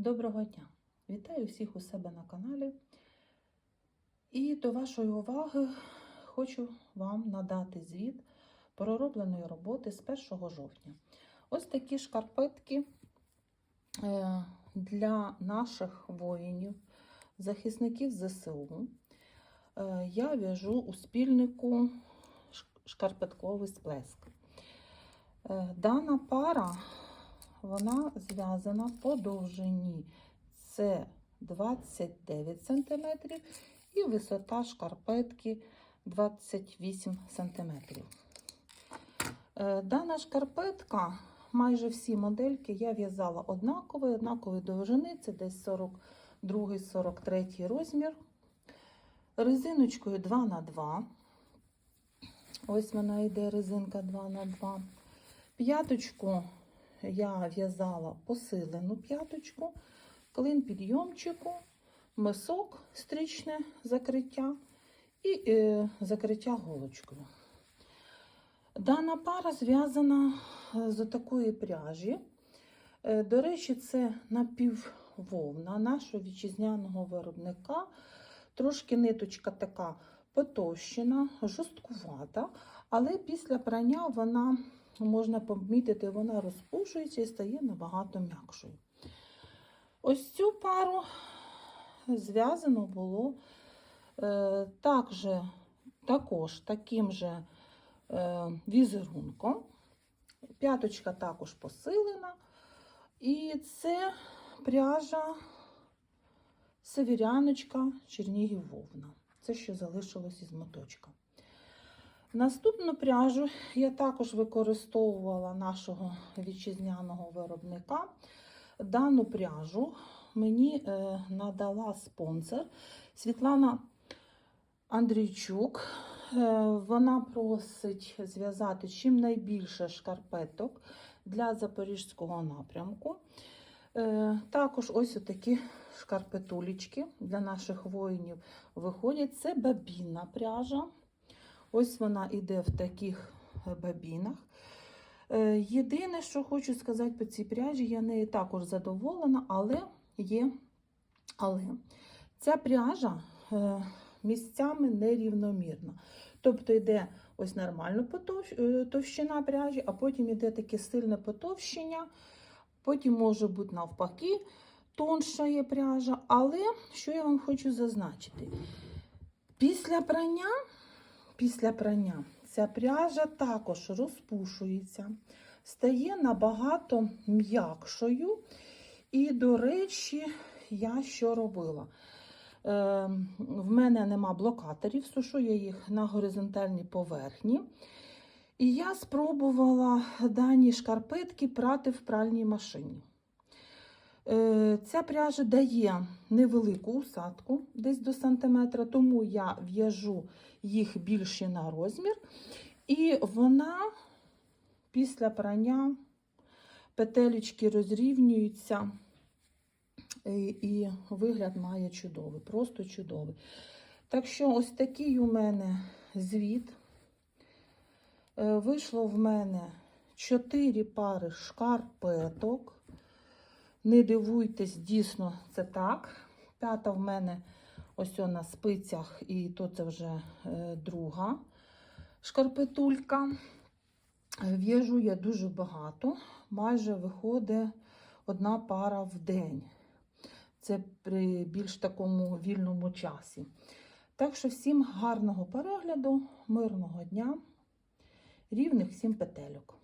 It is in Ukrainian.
Доброго дня! Вітаю всіх у себе на каналі. І до вашої уваги хочу вам надати звіт проробленої роботи з 1 жовтня. Ось такі шкарпетки е, для наших воїнів, захисників ЗСУ. Е, Я в'яжу у спільнику шкарпетковий сплеск. Е, Дана пара вона зв'язана по довжині це 29 см і висота шкарпетки 28 см. Е, Дана шкарпетка, майже всі модельки я в'язала однакової, однакової довжини, це десь 42-43 розмір. Резиночкою 2х2. Ось вона йде резинка 2х2. П'яточку я в'язала посилену п'яточку, клин підйомчику, мисок, стрічне закриття і е, закриття голочкою. Дана пара зв'язана з такої пряжі. Е, До речі, це напіввовна нашого вітчизняного виробника. Трошки ниточка така потовщена, жорсткувата, але після прання вона можна помітити, вона розпушується і стає набагато м'якшою. Ось цю пару зв'язано було е, також, також таким же е, візерунком. П'яточка також посилена. І це пряжа северяночка Чернігів Вовна. Це що залишилось із моточка. Наступну пряжу я також використовувала нашого вітчизняного виробника. Дану пряжу мені е, надала спонсор Світлана Андрійчук. Е, вона просить зв'язати чим найбільше шкарпеток для запорізького напрямку. Е, також ось такі шкарпетулечки для наших воїнів виходять. Це бабінна пряжа. Ось вона йде в таких бабінах. Е, Єдине, що хочу сказати по цій пряжі, я нею також задоволена, але є. Але ця пряжа е, місцями нерівномірна. Тобто йде ось нормальна е, товщина пряжі, а потім йде таке сильне потовщення, потім може бути навпаки тонша є пряжа. Але що я вам хочу зазначити? Після прання після прання ця пряжа також розпушується, стає набагато м'якшою. І, до речі, я що робила? Е, в мене нема блокаторів, сушу я їх на горизонтальній поверхні. І я спробувала дані шкарпетки прати в пральній машині. Е, Ця пряжа дає невелику усадку, десь до сантиметра, тому я в'яжу їх більше на розмір. І вона після прання петелечки розрівнюються, і, і вигляд має чудовий, просто чудовий. Так що, ось такий у мене звіт. Е, Вийшло в мене 4 пари шкарпеток. Не дивуйтесь, дійсно, це так. П'ята в мене ось на спицях, і то це вже е, друга шкарпетулька. В'яжу я дуже багато, майже виходить одна пара в день. Це при більш такому вільному часі. Так що всім гарного перегляду, мирного дня, рівних всім петельок.